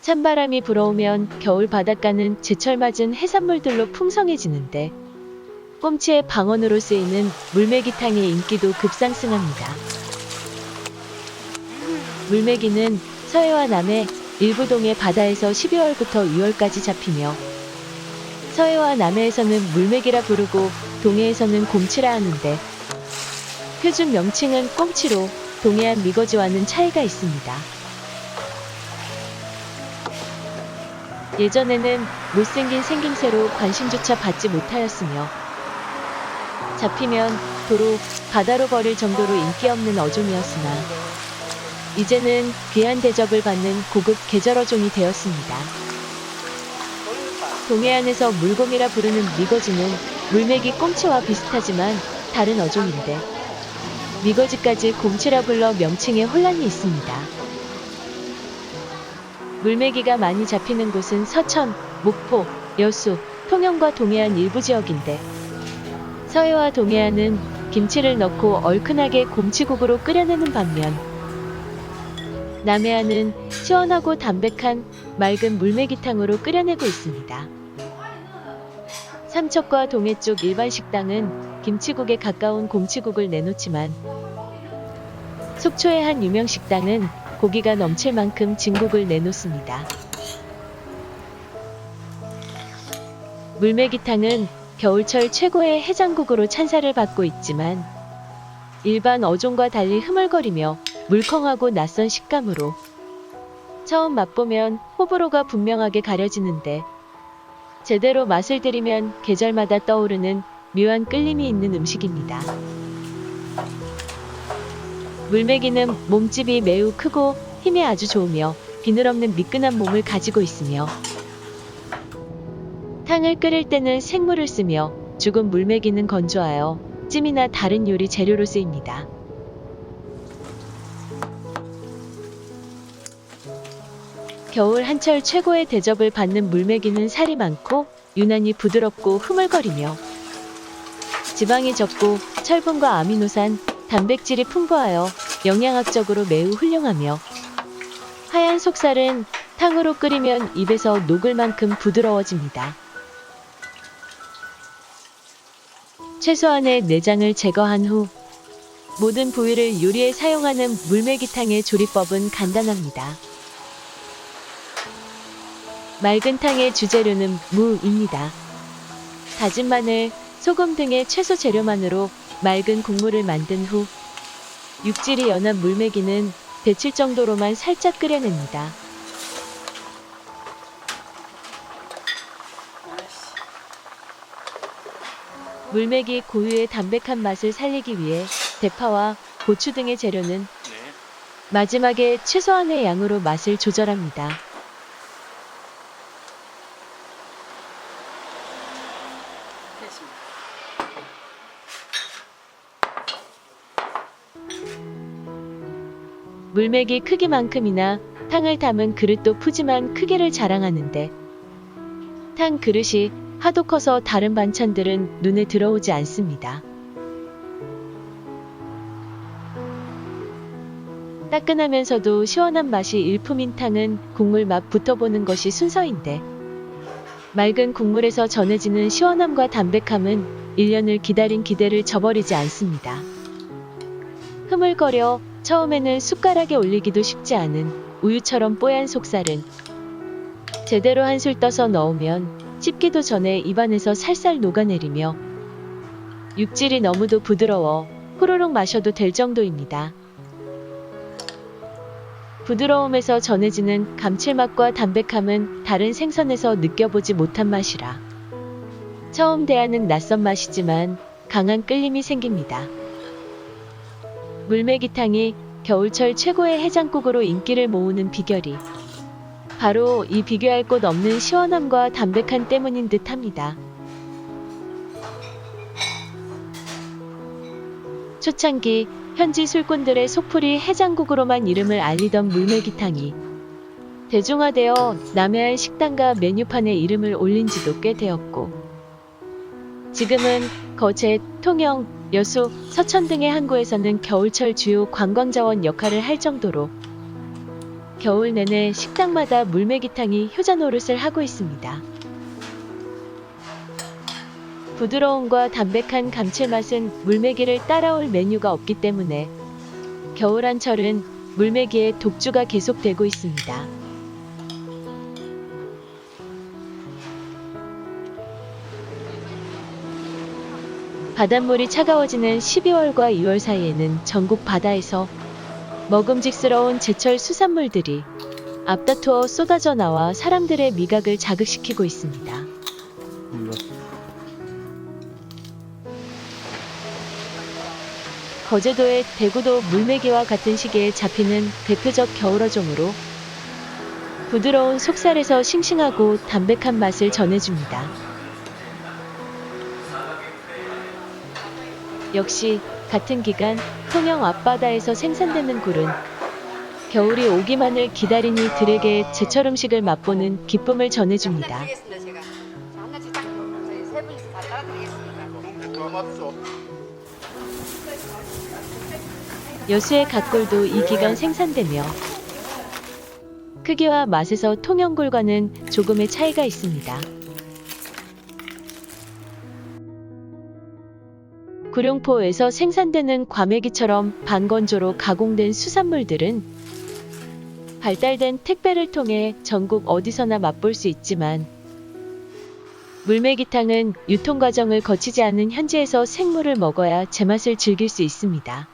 찬바람이 불어오면 겨울 바닷가는 제철 맞은 해산물들로 풍성해지는데 꼼치의 방언으로 쓰이는 물메기탕의 인기도 급상승합니다. 물메기는 서해와 남해 일부 동해 바다에서 12월부터 2월까지 잡히며 서해와 남해에서는 물메기라 부르고 동해에서는 곰치라 하는데 표준 명칭은 꽁치로 동해안 미거지와는 차이가 있습니다. 예전에는 못생긴 생김새로 관심조차 받지 못하였으며 잡히면 도로 바다로 버릴 정도로 인기 없는 어종이었으나 이제는 귀한 대접을 받는 고급 계절 어종이 되었습니다. 동해안에서 물곰이라 부르는 미거지는 물메기 꽁치와 비슷하지만 다른 어종인데 미거지까지 곰치라 불러 명칭에 혼란이 있습니다. 물메기가 많이 잡히는 곳은 서천, 목포, 여수, 통영과 동해안 일부 지역인데 서해와 동해안은 김치를 넣고 얼큰하게 곰치국으로 끓여내는 반면 남해안은 시원하고 담백한 맑은 물메기탕으로 끓여내고 있습니다. 삼척과 동해 쪽 일반 식당은 김치국에 가까운 곰치국을 내놓지만 속초의 한 유명 식당은 고기가 넘칠 만큼 진국을 내놓습니다. 물메기탕은 겨울철 최고의 해장국으로 찬사를 받고 있지만 일반 어종과 달리 흐물거리며 물컹하고 낯선 식감으로 처음 맛보면 호불호가 분명하게 가려지는데 제대로 맛을 들이면 계절마다 떠오르는 묘한 끌림이 있는 음식입니다. 물메기는 몸집이 매우 크고 힘이 아주 좋으며 비늘없는 미끈한 몸을 가지고 있으며 탕을 끓일 때는 생물을 쓰며 죽은 물메기는 건조하여 찜이나 다른 요리 재료로 쓰입니다. 겨울 한철 최고의 대접을 받는 물메기는 살이 많고 유난히 부드럽고 흐물거리며 지방이 적고 철분과 아미노산, 단백질이 풍부하여 영양학적으로 매우 훌륭하며 하얀 속살은 탕으로 끓이면 입에서 녹을 만큼 부드러워집니다. 최소한의 내장을 제거한 후 모든 부위를 요리에 사용하는 물메기탕의 조리법은 간단합니다. 맑은 탕의 주재료는 무입니다. 다진 마늘, 소금 등의 채소 재료만으로 맑은 국물을 만든 후 육질이 연한 물메기는 데칠 정도로만 살짝 끓여냅니다. 물메기 고유의 담백한 맛을 살리기 위해 대파와 고추 등의 재료는 네. 마지막에 최소한의 양으로 맛을 조절합니다. 물메기 크기만큼이나 탕을 담은 그릇도 푸짐한 크기를 자랑하는데 탕 그릇이 하도 커서 다른 반찬들은 눈에 들어오지 않습니다. 따끈하면서도 시원한 맛이 일품인 탕은 국물 맛 붙어보는 것이 순서인데 맑은 국물에서 전해지는 시원함과 담백함은 1년을 기다린 기대를 저버리지 않습니다. 흐물거려 처음에는 숟가락에 올리기도 쉽지 않은 우유처럼 뽀얀 속살은 제대로 한술 떠서 넣으면 씹기도 전에 입안에서 살살 녹아내리며 육질이 너무도 부드러워 후루룩 마셔도 될 정도입니다. 부드러움에서 전해지는 감칠맛과 담백함은 다른 생선에서 느껴보지 못한 맛이라 처음 대하는 낯선 맛이지만 강한 끌림이 생깁니다. 물메기탕이 겨울철 최고의 해장국으로 인기를 모으는 비결이 바로 이 비교할 곳 없는 시원함과 담백한 때문인 듯 합니다. 초창기 현지 술꾼들의 속풀이 해장국으로만 이름을 알리던 물메기탕이 대중화되어 남해안 식당과 메뉴판에 이름을 올린 지도 꽤 되었고 지금은 거제, 통영, 여수, 서천 등의 항구에서는 겨울철 주요 관광자원 역할을 할 정도로 겨울 내내 식당마다 물메기탕이 효자 노릇을 하고 있습니다. 부드러움과 담백한 감칠맛은 물메기를 따라올 메뉴가 없기 때문에 겨울 한철은 물메기의 독주가 계속되고 있습니다. 바닷물이 차가워지는 12월과 2월 사이에는 전국 바다에서 먹음직스러운 제철 수산물들이 앞다투어 쏟아져 나와 사람들의 미각을 자극시키고 있습니다. 거제도의 대구도 물메기와 같은 시기에 잡히는 대표적 겨울어종으로 부드러운 속살에서 싱싱하고 담백한 맛을 전해줍니다. 역시 같은 기간 통영 앞바다에서 생산되는 굴은 겨울이 오기만을 기다리니 들에게 제철 음식을 맛보는 기쁨을 전해줍니다. 여수의 갓굴도 이 기간 생산되며 크기와 맛에서 통영굴과는 조금의 차이가 있습니다. 구룡포에서 생산되는 과메기처럼 반건조로 가공된 수산물들은 발달된 택배를 통해 전국 어디서나 맛볼 수 있지만 물메기탕은 유통 과정을 거치지 않은 현지에서 생물을 먹어야 제맛을 즐길 수 있습니다.